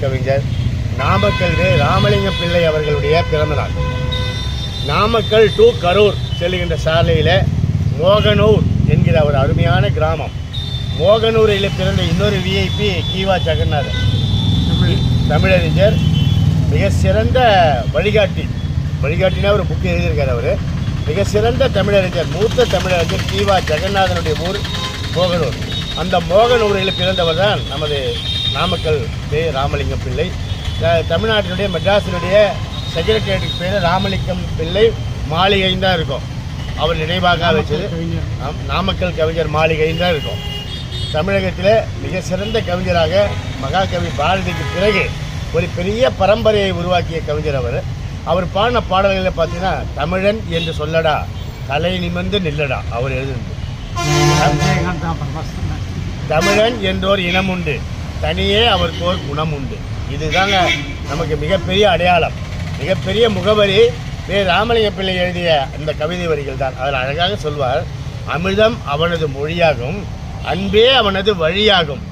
கவிஞர் நாமக்கல் வே ராமலிங்கம் பிள்ளை அவர்களுடைய பிறந்தநாள். நாமக்கல் டு கரூர் செல்லுகின்ற சாலையில் மோகனூர் என்கிற ஒரு அருமையான கிராமம். மோகனூரில் பிறந்த இன்னொரு விஐபி கீவா ஜெகநாதன். தமிழறிஞர் மிக சிறந்த வழிகாட்டி. வழிகாட்டினா ஒரு புக்கு எழுதியிருக்கார் அவர். மிக சிறந்த தமிழறிஞர் மூத்த தமிழறிஞர் கீவா ஜெகநாதனுடைய ஊர் மோகனூர். அந்த மோகனூரில் பிறந்தவர் தான் நமது நாமக்கல் பே ராமலிங்கம் பிள்ளை. தமிழ்நாட்டினுடைய மெட்ராஸினுடைய செக்ரட்டரியேட்டுக்கு பேர் ராமலிங்கம் பிள்ளை மாளிகைன்னு தான் இருக்கும். அவர் நினைவாக வச்சது. நாமக்கல் கவிஞர் மாளிகைன்னு தான் இருக்கும். தமிழகத்தில் மிக சிறந்த கவிஞராக மகாகவி பாரதிக்கு பிறகு ஒரு பெரிய பரம்பரையை உருவாக்கிய கவிஞர் அவர். அவர் பாடின பாடல்களில் பார்த்தீங்கன்னா தமிழன் என்று சொல்லடா தலை நிமிர்ந்து நில்லடா அவர் எழுதுனது தமிழன் என்றோர் இனம் உண்டு தனியே அவருக்கு ஒரு குணம் உண்டு இதுதாங்க நமக்கு மிகப்பெரிய அடையாளம். மிகப்பெரிய முகவரி வே. ராமலிங்க பிள்ளை எழுதிய அந்த கவிதை வரிகள் தான். அதில் அழகாக சொல்வார் அமிர்தம் அவனது மொழியாகும் அன்பே அவனது வழியாகும்.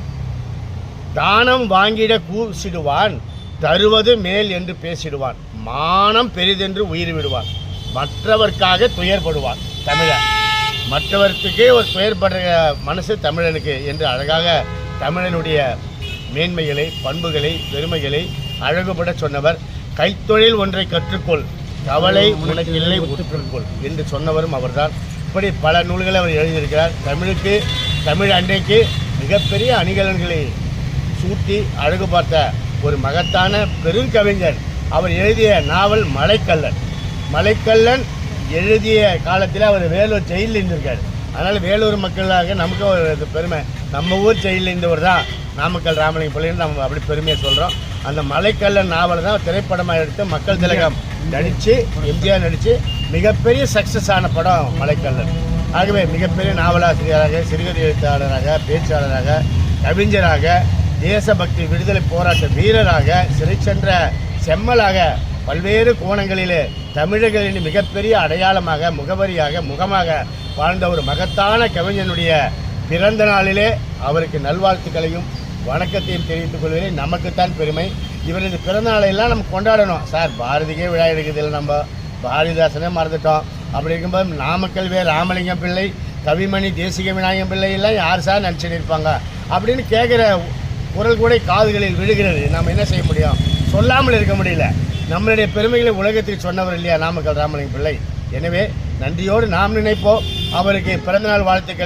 தானம் வாங்கிட கூசிடுவான் தருவது மேல் என்று பேசிடுவான். மானம் பெரிதென்று உயிர் விடுவான். மற்றவர்க்காக துயர்படுவான் தமிழன் மற்றவர்த்துக்கே ஒரு துயர்படுற மனசு தமிழனுக்கு என்று அழகாக தமிழனுடைய மேன்மைகளை பண்புகளை பெருமைகளை அழகுபட சொன்னவர். கைத்தொழில் ஒன்றை கற்றுக்கொள் கவலை உனக்கு இல்லை ஒத்துக்கொள் என்று சொன்னவரும் அவர்தான். இப்படி பல நூல்களை அவர் எழுதியிருக்கிறார். தமிழுக்கு தமிழ் அன்றைக்கு மிகப்பெரிய அணிகலன்களை சூட்டி அழகு பார்த்த ஒரு மகத்தான பெருங்கவிஞர். அவர் எழுதிய நாவல் மலைக்கல்லன் மலைக்கல்லன் எழுதிய காலத்தில் அவர் வேலூர் ஜெயிலில் இருந்திருக்கார். அதனால் வேலூர் மக்களாக நமக்கு ஒரு பெருமை. நம்ம ஊர் ஜெயிலில் இருந்தவர் தான். நாமக்கல் ராமலிங்க பிள்ளைன்னு நம்ம அப்படி பெருமையாக சொல்கிறோம் அந்த மலைக்கல்ல நாவலை தான் திரைப்படமாக எடுத்து மக்கள் திலகம் நடித்து எம்ஜிஆர் நடித்து மிகப்பெரிய சக்ஸஸ் ஆன படம் மலைக்கல்லன் ஆகவே மிகப்பெரிய நாவலாசிரியராக சிறுகதை எழுத்தாளராக பேச்சாளராக கவிஞராக தேசபக்தி விடுதலை போராட்ட வீரராக சிறை சென்ற செம்மலாக பல்வேறு கோணங்களிலே தமிழர்களின் மிகப்பெரிய அடையாளமாக முகவரியாக முகமாக வாழ்ந்த ஒரு மகத்தான கவிஞனுடைய பிறந்த நாளிலே அவருக்கு நல்வாழ்த்துக்களையும் வணக்கத்தையும் தெரிவித்துக் கொள்வதில் நமக்குத்தான் பெருமை. இவரது பிறந்தநாளையெல்லாம் நம்ம கொண்டாடணும். சார் பாரதிக்கே விழா எடுக்குது இல்லை நம்ம. பாரதிதாசனே மறந்துட்டோம். அப்படி இருக்கும்போது நாமக்கல் வே ராமலிங்கம் பிள்ளை கவிமணி தேசிக விநாயகம் பிள்ளை எல்லாம் யார் சார் நினச்சிட்டு இருப்பாங்க? அப்படின்னு கேட்குற குரல் கூட காதுகளில் விழுகிறது. நாம் என்ன செய்ய முடியும்? சொல்லாமல் இருக்க முடியல. நம்மளுடைய பெருமைகளை உலகத்தில் சொன்னவர் இல்லையா நாமக்கல் ராமலிங்கம் பிள்ளை? எனவே நன்றியோடு நாம் நினைப்போம். அவருக்கு பிறந்தநாள் வாழ்த்துக்கள்.